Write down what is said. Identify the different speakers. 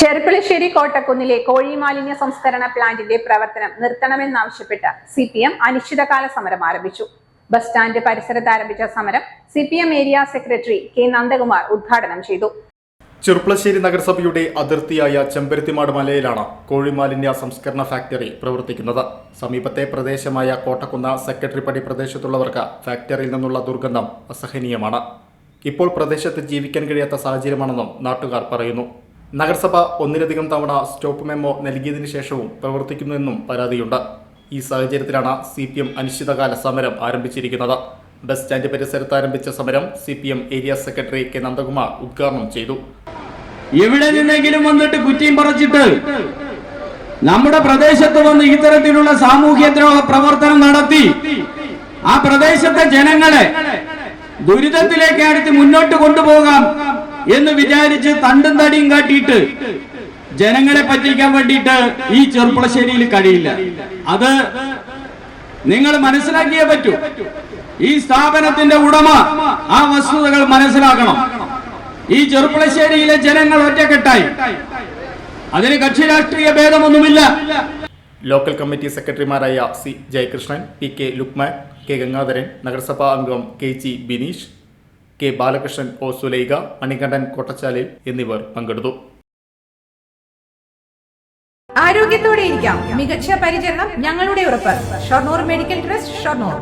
Speaker 1: ചെറുപ്പുളശ്ശേരി കോട്ടക്കുന്നിലെ കോഴി മാലിന്യ സംസ്കരണ പ്ലാന്റിന്റെ പ്രവർത്തനം നിർത്തണമെന്നാവശ്യപ്പെട്ട് സി പി എം അനിശ്ചിതകാല സമരം ആരംഭിച്ചു. ബസ് സ്റ്റാൻഡ് പരിസരത്ത് ആരംഭിച്ച സമരം C P M area secretary K Nandakumar ഉദ്ഘാടനം ചെയ്തു.
Speaker 2: ചെറുപ്പളശ്ശേരി നഗരസഭയുടെ അതിർത്തിയായ ചെമ്പരത്തിമാട് മലയിലാണ് കോഴി മാലിന്യ സംസ്കരണ ഫാക്ടറി പ്രവർത്തിക്കുന്നത്. സമീപത്തെ പ്രദേശമായ കോട്ടക്കുന്ന സെക്രട്ടറി പടി പ്രദേശത്തുള്ളവർക്ക് ഫാക്ടറിയിൽ നിന്നുള്ള ദുർഗന്ധം അസഹനീയമാണ്. ഇപ്പോൾ പ്രദേശത്ത് ജീവിക്കാൻ കഴിയാത്ത സാഹചര്യമാണെന്നും നാട്ടുകാർ പറയുന്നു. നഗരസഭ ഒന്നിലധികം തവണ സ്റ്റോപ്പ് മെമ്മോ നൽകിയതിനു ശേഷവും പ്രവർത്തിക്കുന്നുവെന്നും പരാതിയുണ്ട്. ഈ സാഹചര്യത്തിലാണ് സി പി എം അനിശ്ചിതകാല സമരം ആരംഭിച്ചിരിക്കുന്നത്. ബസ് സ്റ്റാൻഡ് പരിസരത്ത് ആരംഭിച്ച സമരം C P M area secretary K Nandakumar ഉദ്ഘാടനം ചെയ്തു.
Speaker 3: എവിടെ നിന്നെങ്കിലും വന്നിട്ട് കുറ്റിയും പറിച്ചിട്ട് നമ്മുടെ പ്രദേശത്ത് വന്ന് ഇത്തരത്തിലുള്ള സാമൂഹ്യദ്രോഹ പ്രവർത്തനം നടത്തി ആ പ്രദേശത്തെ ജനങ്ങളെ ദുരിതത്തിലേക്ക് അടുത്ത് മുന്നോട്ട് കൊണ്ടുപോകാം. എന്ന് വിചാരിച്ച് തണ്ടും തടിയും കാട്ടിയിട്ട് ജനങ്ങളെ പറ്റിക്കാൻ വേണ്ടിയിട്ട് ഈ ചെറുപ്പളശ്ശേരിയിൽ കഴിയില്ല. അത് നിങ്ങൾ മനസ്സിലാക്കിയേ പറ്റൂ. ഈ സ്ഥാപനത്തിന്റെ ഉടമ ആ വസ്തുതകൾ മനസ്സിലാക്കണം. ഈ ചെറുപ്പളശ്ശേരിയിലെ ജനങ്ങൾ ഒറ്റക്കെട്ടായി. അതിന് കക്ഷി രാഷ്ട്രീയ ഭേദമൊന്നുമില്ല.
Speaker 2: ലോക്കൽ കമ്മിറ്റി സെക്രട്ടറിമാരായ C Jayakrishnan P K Lukman K Gangadharan നഗരസഭാ അംഗം K G Bineesh K Balakrishnan O Sulaika Manikandan കൊട്ടച്ചാലിൽ എന്നിവർ പങ്കെടുത്തു.
Speaker 4: ആരോഗ്യത്തോടെ ഇരിക്കാം. മികച്ച പരിചരണം ഞങ്ങളുടെ ഉറപ്പ്. Shoranur medical trust Shoranur.